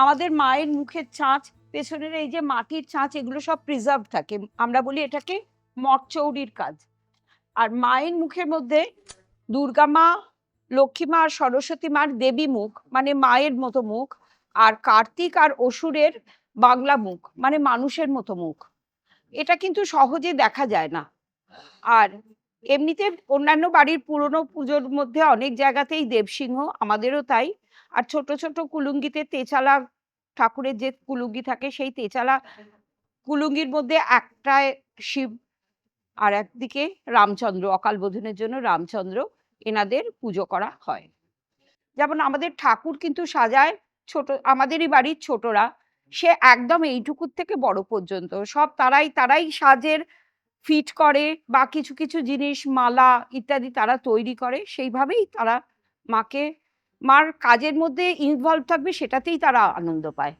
আমাদের মায়ের মুখের ছাঁচ পেছনের এই যে মাটির ছাঁচ এগুলো সব প্রিজার্ভ থাকে। আমরা বলি এটাকে মঠচৌরির কাজ। আর মায়ের মুখের মধ্যে দুর্গা মা, লক্ষ্মী মা আর সরস্বতী মার দেবী মুখ মানে মায়ের মতো মুখ, আর কার্তিক আর অসুরের বাংলা মুখ মানে মানুষের মতো মুখ। এটা কিন্তু সহজে দেখা যায় না। আর এমনিতে অন্যান্য বাড়ির পুরনো পুজোর মধ্যে অনেক জায়গাতেই দেবসিংহ, আমাদেরও তাই। আর ছোট ছোট কুলুঙ্গিতে তেচালা ঠাকুরের যে কুলুঙ্গি থাকে, সেই তেচালা কুলুঙ্গির মধ্যে একটায় শিব আর একদিকে রামচন্দ্র। অকাল বোধনের জন্য রামচন্দ্র এনাদের পুজো করা হয়। যেমন আমাদের ঠাকুর কিন্তু সাজায় ছোট, আমাদেরই বাড়ির ছোটরা। সে একদম এইটুকুর থেকে বড় পর্যন্ত। সব তারাই তারাই সাজের ফিট করে বা কিছু কিছু জিনিস, মালা ইত্যাদি তারা তৈরি করে। সেইভাবেই তারা মাকে মার কাজের মধ্যে ইনভলভ থাকবে সেটাতেই তারা আনন্দ পায়।